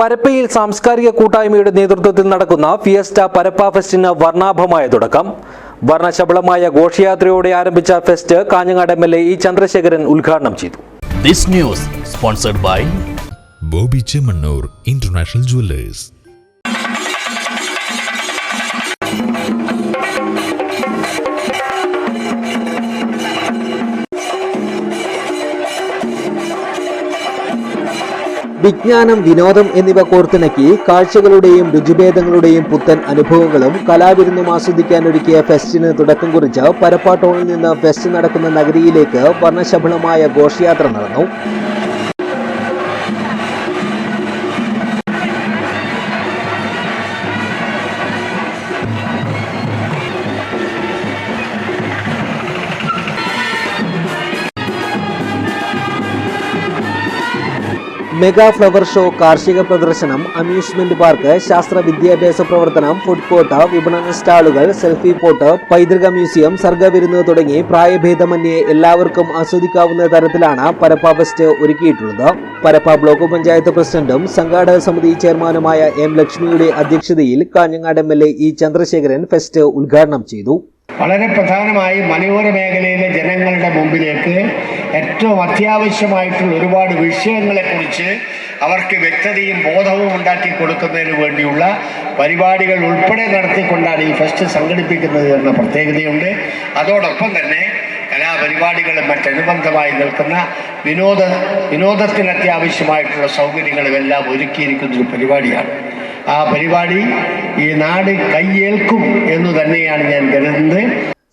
പരപ്പയിൽ സാംസ്കാരിക കൂട്ടായ്മയുടെ നേതൃത്വത്തിൽ നടക്കുന്ന ഫിയസ്റ്റ പരപ്പ ഫെസ്റ്റിന് വർണാഭമായ തുടക്കം. വർണശബളമായ ഘോഷയാത്രയോടെ ആരംഭിച്ച fest Kanhangad M L A E Chandrasekharan ഉദ്ഘാടനം ചെയ്തു. This news sponsored by Bobby Chemmanur international jewellers. വിജ്ഞാനം വിനോദം എന്നിവ കോർത്തിണക്കി കാഴ്ചകളുടെയും രുചിഭേദങ്ങളുടെയും പുത്തൻ അനുഭവങ്ങളും കലാവിരുന്നും ആസ്വദിക്കാൻ ഒരുക്കിയ ഫെസ്റ്റിന് തുടക്കം കുറിച്ച് പരപ്പാട്ടോണിൽ നിന്ന് ഫെസ്റ്റ് നടക്കുന്ന നഗരിയിലേക്ക് വർണശബളമായ ഘോഷയാത്ര നടന്നു. മെഗാ ഫ്ലവർ ഷോ കാർഷിക പ്രദർശനം അമ്യൂസ്മെന്റ് പാർക്ക് ശാസ്ത്ര വിദ്യാഭ്യാസ പ്രവർത്തനം ഫുഡ് കോർട്ട് വിപണന സ്റ്റാളുകൾ സെൽഫി പോട്ട് പൈതൃക മ്യൂസിയം സർഗവിരുന്ന് തുടങ്ങി പ്രായഭേദമന്യേ എല്ലാവർക്കും ആസ്വദിക്കാവുന്ന തരത്തിലാണ് പരപ്പ ഫെസ്റ്റ് ഒരുക്കിയിട്ടുള്ളത്. പരപ്പ ബ്ലോക്ക് പഞ്ചായത്ത് പ്രസിഡന്റും സംഘാടക സമിതി ചെയർമാനുമായ എം ലക്ഷ്മിയുടെ അധ്യക്ഷതയിൽ Kanhangad M L A E Chandrasekharan fest ഉദ്ഘാടനം ചെയ്തു. വളരെ പ്രധാനമായി മലയോര മേഖലയിലെ ജനങ്ങളുടെ മുമ്പിലേക്ക് ഏറ്റവും അത്യാവശ്യമായിട്ടുള്ള ഒരുപാട് വിഷയങ്ങളെക്കുറിച്ച് അവർക്ക് വ്യക്തതയും ബോധവും ഉണ്ടാക്കി കൊടുക്കുന്നതിന് വേണ്ടിയുള്ള പരിപാടികൾ ഉൾപ്പെടെ നടത്തിക്കൊണ്ടാണ് ഈ ഫെസ്റ്റ് സംഘടിപ്പിക്കുന്നത് എന്ന പ്രത്യേകതയുണ്ട്. അതോടൊപ്പം തന്നെ കലാപരിപാടികളും മറ്റനുബന്ധമായി നിൽക്കുന്ന വിനോദ വിനോദത്തിന് അത്യാവശ്യമായിട്ടുള്ള സൗകര്യങ്ങളും എല്ലാം ഒരുക്കിയിരിക്കുന്ന ഒരു പരിപാടിയാണ്. ആ പരിപാടി ഈ നാട് കയ്യേൽക്കും എന്ന് തന്നെയാണ് ഞാൻ കരുതുന്നത്.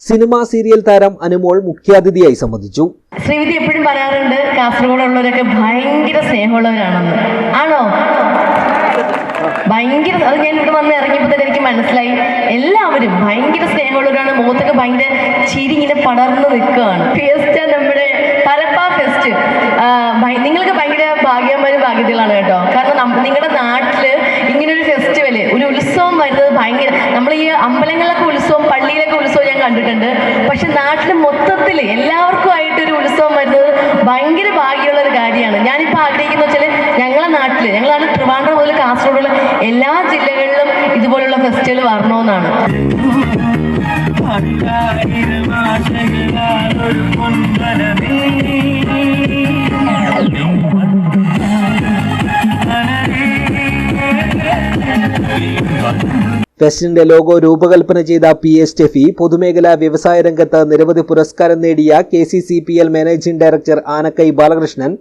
സിനിമാ സീരിയൽ താരം അനുമോൾ മുഖ്യാതിഥിയായി സംബന്ധിച്ചു. ശ്രീവിധി എപ്പോഴും പറയാറുണ്ട് കാസർഗോഡുള്ളവരൊക്കെ ഭയങ്കര സ്നേഹമുള്ളവരാണെന്ന്. ആണോ? ഭയങ്കര അത് ഞാൻ ഇവിടെ വന്ന് ഇറങ്ങിയപ്പോൾ തന്നെ എനിക്ക് മനസ്സിലായി. എല്ലാവരും ഭയങ്കര സ്നേഹമുള്ളവരാണ്. മുഖത്തൊക്കെ ഭയങ്കര ചിരി ഇങ്ങനെ പടർന്നു നിൽക്കുകയാണ്. ഫെസ്റ്റ് നമ്മുടെ പരപ്പ ഫെസ്റ്റ് നിങ്ങൾക്ക് ഭയങ്കര ഭാഗ്യമാരും ഭാഗ്യതകളാണ് കേട്ടോ. കാരണം നിങ്ങളുടെ നാട്ടിൽ ഇങ്ങനൊരു ഫെസ്റ്റിവൽ ഒരു ഉത്സവം വരുന്നത് ഭയങ്കര നമ്മൾ ഈ അമ്പലങ്ങളിലൊക്കെ ഉത്സവം പള്ളിയിലൊക്കെ ഉത്സവം ഞാൻ കണ്ടിട്ടുണ്ട്. പക്ഷെ നാട്ടിൽ മൊത്തത്തിൽ എല്ലാവർക്കും ആയിട്ട് ഒരു ഉത്സവം വരുന്നത് ഭയങ്കര ഭാഗ്യമുള്ള ഒരു കാര്യമാണ്. ഞാനിപ്പോൾ ആഗ്രഹിക്കുന്ന വെച്ചാൽ ഞങ്ങളെ നാട്ടിൽ ഞങ്ങളാണ് ട്രിവാൻഡ്രം മുതൽ കാസർഗോഡുള്ള എല്ലാ ജില്ലകളിലും ഇതുപോലുള്ള ഫെസ്റ്റിവൽ വരണമെന്നാണ്. ഫെസ്റ്റിന്റെ ലോഗോ രൂപകൽപ്പന ചെയ്ത പി എസ് സ്റ്റെഫി പൊതുമേഖലാ വ്യവസായ രംഗത്ത് നിരവധി പുരസ്കാരം നേടിയ K C C P L managing director Anakkai Balakrishnan.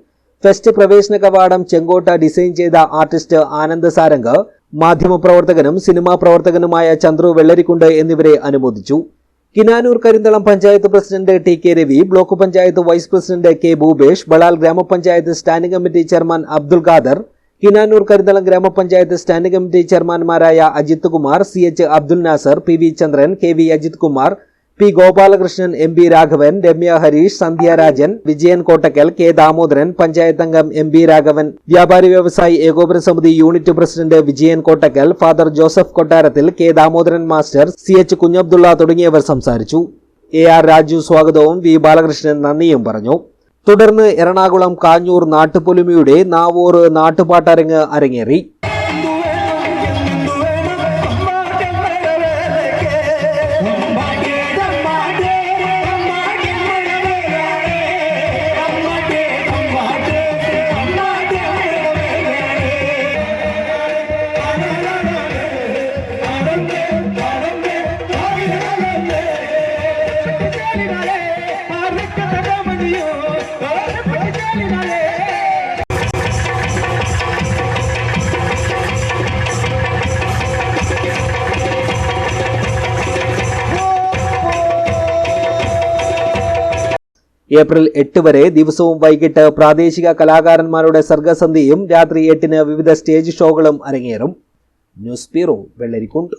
Fest പ്രവേശന കവാടം ചെങ്കോട്ട ഡിസൈൻ ചെയ്ത ആർട്ടിസ്റ്റ് ആനന്ദ് സാരംഗ് മാധ്യമപ്രവർത്തകനും സിനിമാ പ്രവർത്തകനുമായ ചന്ദ്രു വെള്ളരിക്കുണ്ട് എന്നിവരെ അനുമോദിച്ചു. Kinanur Karinthalam panchayat president T K Ravi block panchayat vice president K Bhupesh Balal ഗ്രാമപഞ്ചായത്ത് standing committee chairman Abdul Khader Kinanur Karinthalam ഗ്രാമപഞ്ചായത്ത് standing committee ചെയർമാൻമാരായ Ajith Kumar C H Abdul Nasar P V Chandran K V Ajith Kumar P Gopalakrishnan M P Raghavan Ramya Harish Sandhya Rajan Vijayan Kottakkal K Damodaran panchayat അംഗം M P Raghavan വ്യാപാരി വ്യവസായി ഏകോപന സമിതി unit president Vijayan Kottakkal father Joseph Kottarathil K Damodaran master C H Kunhabdulla തുടങ്ങിയവർ സംസാരിച്ചു. A R Raju സ്വാഗതവും V Balakrishnan നന്ദിയും പറഞ്ഞു. തുടർന്ന് എറണാകുളം കാഞ്ഞൂർ നാട്ടുപൊലിമയുടെ നാവൂർ നാട്ടുപാട്ടരങ്ങ് അരങ്ങേറി. ഏപ്രിൽ എട്ട് വരെ ദിവസവും വൈകിട്ട് പ്രാദേശിക കലാകാരന്മാരുടെ സർഗസന്ധിയും രാത്രി എട്ടിന് വിവിധ സ്റ്റേജ് ഷോകളും അരങ്ങേറും. News bureau Vellarikkundu.